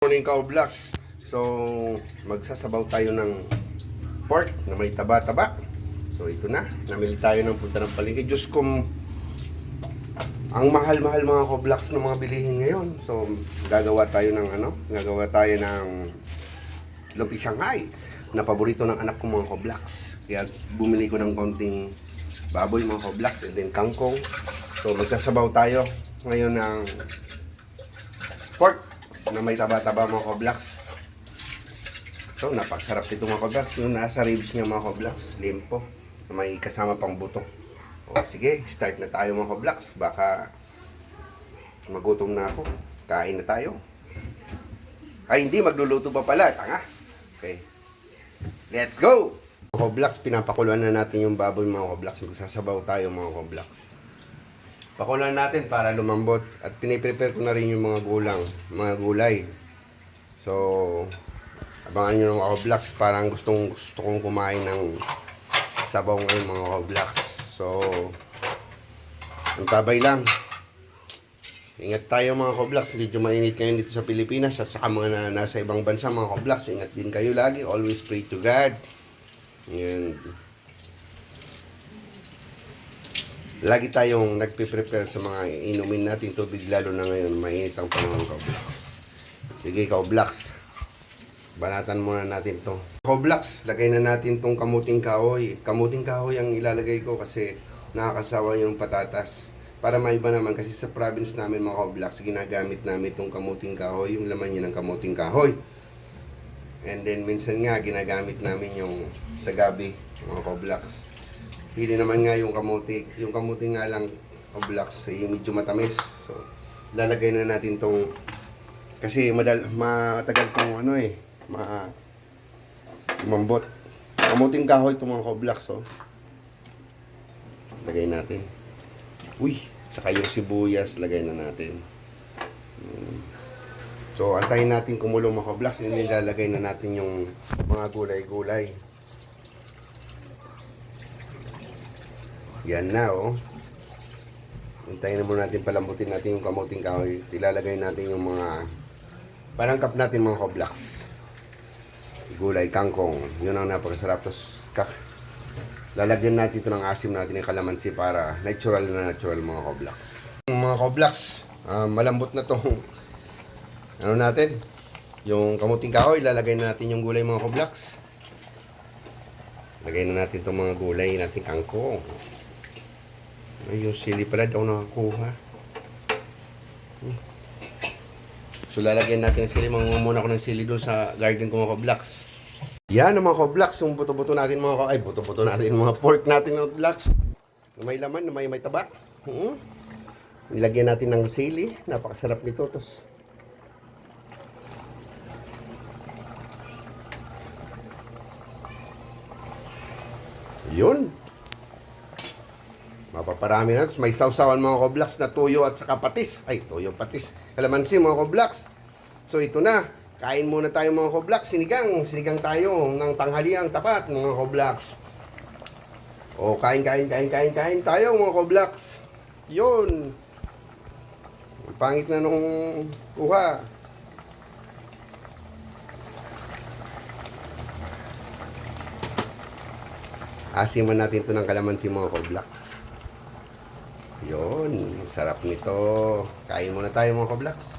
Morning ka. So, magsasabaw tayo ng pork na may taba-taba. So, ito na. Namili tayo ng punta ng palengke. Diyos kong ang mahal-mahal mga ko-blacks ng mga bilihin ngayon. So, gagawa tayo ng ano? Gagawa tayo ng lumpia Shanghai na paborito ng anak ko mga ko-blacks. Kaya bumili ko ng konting baboy mga ko-blacks and then kangkong. So, magsasabaw tayo ngayon ng pork na may taba-taba mga ko-blacks. So, napaksarap nito mga ko-blacks. Yung nasa ribs niya mga ko-blacks, limpo. Na may kasama pang buto. O, sige, start na tayo mga ko-blacks. Baka magutom na ako. Kain na tayo. Ay, hindi. Magluluto pa pala. Tanga. Okay. Let's go! Mga ko-blacks, pinapakuluan na natin yung baboy mga ko-blacks. Magsasabaw tayo mga ko-blacks. Pakulan natin para lumambot at piniprepare ko na rin yung mga gulang, mga gulay. So, abangan nyo ng vlogs parang gustong gusto kong kumain ng sabaw ngayon mga vlogs. So, ang tabay lang. Ingat tayo mga vlogs medyo mainit ngayon dito sa Pilipinas at saka mga na, nasa ibang bansa mga vlogs Ingat din kayo lagi, always pray to God. And, lagi tayong nagpe-prepare sa mga inumin natin tubig lalo na ngayon mainit ang panahon ko sige ka blacks banatan muna natin to. Ko blacks lagay na natin tong kamuting kahoy. Kamuting kahoy ang ilalagay ko kasi nakakasawa yung patatas. Para maiba naman kasi sa province namin mga blacks ginagamit namin tong kamuting kahoy yung laman niya ng kamuting kahoy. And then minsan nga ginagamit namin yung sa gabi mga ko-blacks Pili naman nga yung kamuti. Yung kamuti nga lang o blocks eh, medyo matamis. So, lalagay na natin tong kasi madal matagal tong ano eh, ma umambot. Kamuting kahoy itong mga ko-blocks oh. Lagay natin. Uy, saka yung sibuyas lagay na natin. Mm. So, antayin natin kumulong mga ko-blocks. Yun nilalagay na natin yung mga gulay-gulay. Yan na, oh. Hintayin na muna natin palambutin natin yung kamuting kahoy. Ilalagay natin yung mga parangkap natin mga koblaks. Gulay, kangkong. Yun ang napakasarap. Tapos, kak lalagyan natin ito ng asim natin ng kalamansi para natural na natural mga koblaks. Mga koblaks, ah, malambot na tong ano natin, yung kamuting kahoy, ilalagay na natin yung gulay mga koblaks. Lagay na natin itong mga gulay natin kangkong. Ay, yung sili pala daw nakakuha. Hmm. So, lalagyan natin ng sili. Mangunga muna ako ng sili doon sa garden ko mga ko-blocks. Yan mga ko-blocks. Yung buto-buto natin mga ko... Ay, buto-buto natin. Mga pork natin mga blocks. May laman, may, may taba. Hmm. Nilagyan natin ng sili. Napakasarap nito. Tapos, yun. Mapaparami na. May sausawan mga koblaks na tuyo at saka patis. Ay, tuyo patis. Kalamansi mga koblaks. So ito na. Kain muna tayo mga koblaks. Sinigang. Sinigang tayo ng tanghaliang tapat mga koblaks. O, kain, kain, kain, kain, kain tayo mga koblaks. Yun. Ang Pangit na nung kuha. Asiman natin to ng kalamansi mga koblaks. Yun, sarap nito. Kain muna tayo mga koblaks.